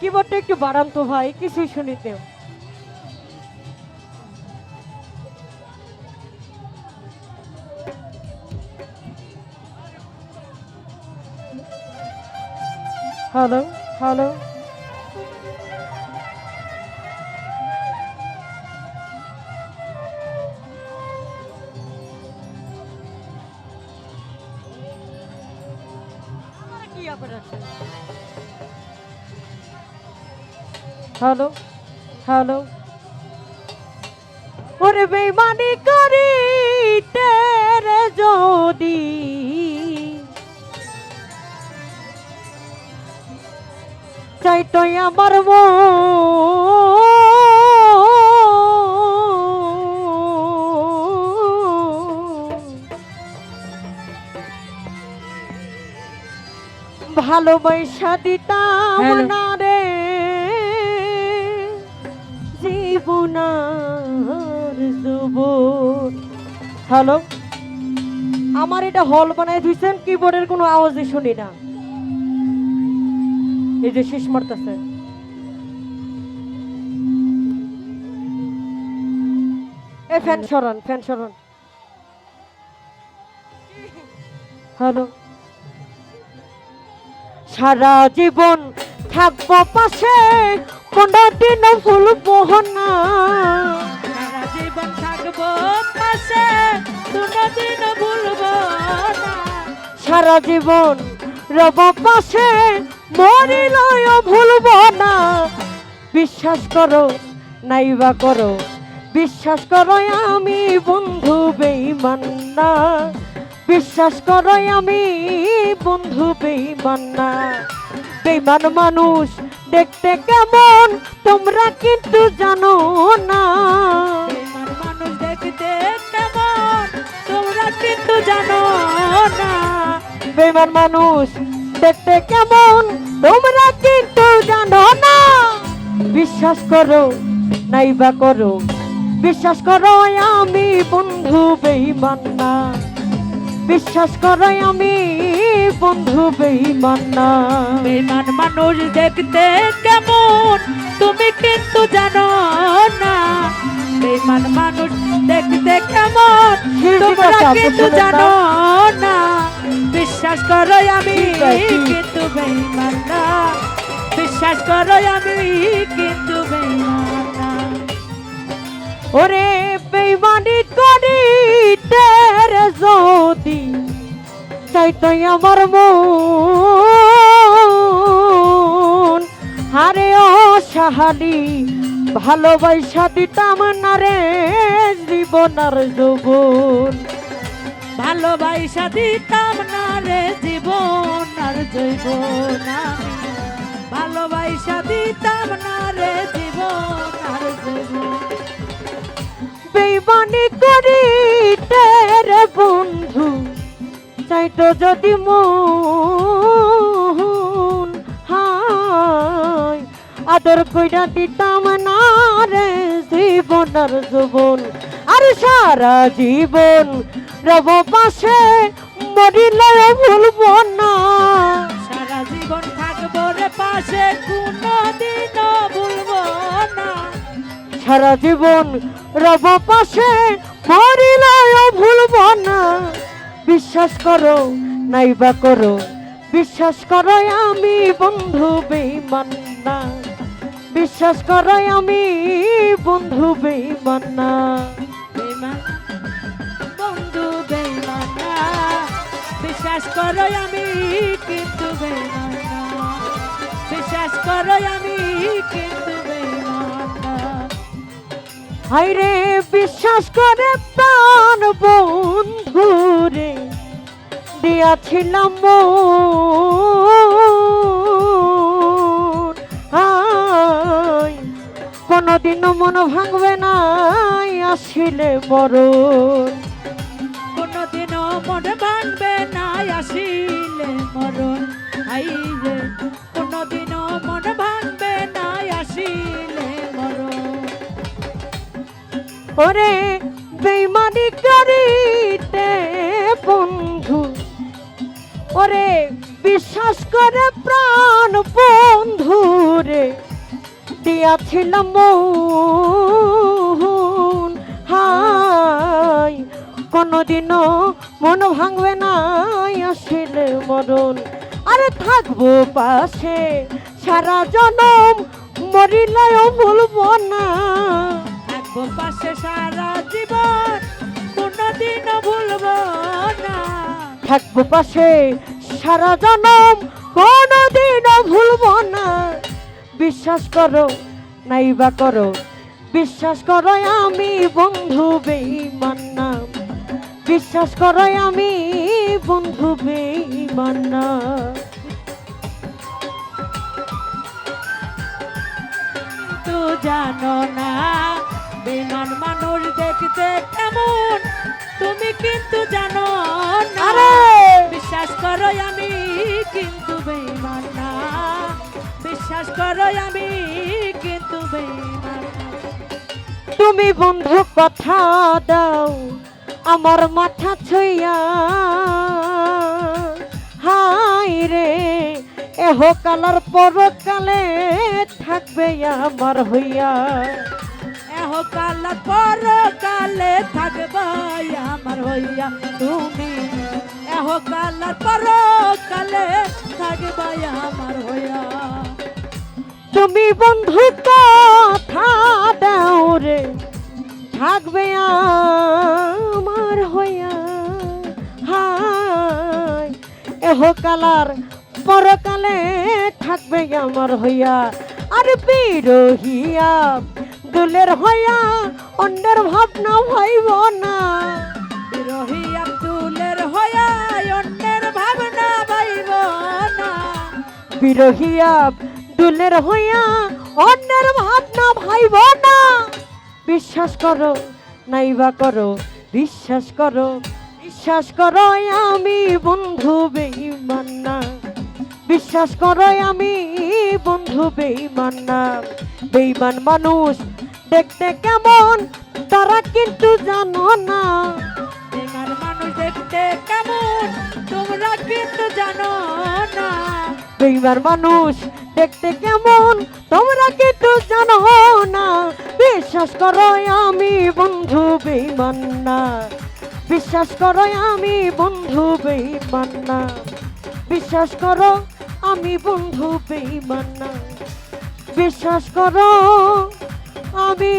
কিবোর্ডটা একটু বাড়ান তো ভাই কিছুই শুনিতে হ্যালো হ্যালো। কি হ্যালো হ্যালো। ওরে বেমানি করি তেরে যদি। চাইতই আমার ভালোবাসা দিতাম. না রে হ্যালো আমার এটা হল বানায় দিয়েছেন কিবোর্ডের কোনো আওয়াজই শুনি না। এই যে শেষ মারতেছে। এ ফ্যান সরান ফ্যান সরান। হ্যালো সারা জীবন থাকব পাশে। ভুলবো না সারা জীবন থাকব পাশে কোনোদিন ভুলবো না। সারা জীবন রব পাশে মরিলয় ভুলবো না। বিশ্বাস করো নাইবা করো বিশ্বাস করো আমি বন্ধু বেইমান না। বিশ্বাস করো আমি বন্ধু বেইমান না। বেইমান মানুষ দেখতে কেমন? তোমরা কিন্তু জানো না। মানুষ দেখতে কেমন? তোমরা কিন্তু জানো না। বেমান মানুষ দেখতে কেমন? তোমরা কিন্তু জানো না। বিশ্বাস করো নাইবা করো। বিশ্বাস করো আমি বন্ধু বেইমান না। বিশ্বাস করো আমি বন্ধু বেইমান না। বেঈমান মানুষ দেখতে কেমন তুমি কিন্তু জানো না। বেঈমান মানুষ দেখতে কেমন তোমরা কিন্তু জানো না। বিশ্বাস করো আমি। কিন্তু বেঈমান না। বিশ্বাস করো আমি কিন্তু বেঈমান না। ওরে বেইমানি করি তেরে যদি চাইতাই আমার মন। ও সাহালি ভালোবাসা দিতাম না রে জীবনার যৌবন। ভালোবাসা দিতাম না রে জীবন আর জৈবন আমি ভালোবাসা দিতাম না রে জীবন আর জৈবন বেইমানি করি তেরে বন্ধু চাইতো যদি মন হায় আদর কইরা দিতাম না রে জীবনার যৌবন। আর সারা জীবন রব পাশে মরিলে ভুলবো না। সারা জীবন থাকব রে পাশে কোনো দিন ভুলবো না। সারা জীবন রব পাশে মরিলে ভুলব না। বিশ্বাস করো নাইবা করো। বিশ্বাস করো আমি বন্ধু বেইমান না। বিশ্বাস করো আমি বন্ধু বেইমান না। বন্ধু বেঈমান না। বিশ্বাস করো আমি কিন্তু না। বিশ্বাস করো আমি কিন্তু হাইরে বিশ্বাস করে প্রাণ বন্ধু রে দিয়াছিলাম কোনোদিনও মন ভাঙবে না আসিলে মরণ। কোনদিনও মন ভাঙবে না আসিলে মরণ। আই রে মন ভাঙবে না আসিলে মরণ। ওরে বেইমানি করিতে ওরে বিশ্বাস করে প্রাণ বন্ধু রে দিয়াছিলাম মন, হাই, কোনোদিনও মন ভাঙবে না, আসলে মরণ। আরে থাকব পাশে, সারা জনম মরিলেও ভুলবো না। থাকব পাশে সারা জীবন, কোনোদিনও ভুলবো না। থাকব পাশে। সারা জনম কোনোদিনও ভুলবো না। বিশ্বাস করো, নাইবা করো। বিশ্বাস করো আমি বন্ধু বেইমান বিশ্বাস করো আমি বন্ধু বেইমান তো জানো না বিমান মানুষ দেখতে কেমন? তুমি কিন্তু জানো না। বিশ্বাস করো আমি কিন্তু বেইমান না। বিশ্বাস করো আমি কিন্তু বেইমান তুমি বন্ধু কথা দাও আমার মাথা ছুইয়া। হাই রে এহ কালার পরকালে থাকবে আমার হইয়া। এহ কাল পর কালে থাকবাই আমার হইয়া তুমি। এহ কাল পর কালে থাকবাই আমার হইয়া। তুমি বন্ধু, কথা দাও রে, থাকবে আমার হইয়া। হাই এহ কালার পরকালে থাকবে আমার হইয়া। আর বিরহিয়া দুলের হইয়া অন্যের ভাবনা ভাইব না। বিরোহী আব্দুলের হইয়া অন্যের ভাবনা পাইব না। বিরহিয়া দুলের হইয়া অন্যের ভাবনা ভাইব না। বিশ্বাস করো, নাইবা করো, বিশ্বাস করো বিশ্বাস করো আমি বন্ধু বেইমান না। বিশ্বাস করো আমি বন্ধু বেইমান না। বেইমান মানুষ দেখতে কেমন তারা কিন্তু জানো না। বেমার মানুষ দেখতে কেমন তোমরা কিন্তু জানো না। বেইমান মানুষ দেখতে কেমন তোমরা কিন্তু জানো না। বিশ্বাস করো আমি বন্ধু বেইমান না। বিশ্বাস করো আমি বন্ধু বেইমান না। বিশ্বাস করো আমি বন্ধু বেইমান না। বিশ্বাস করো আমি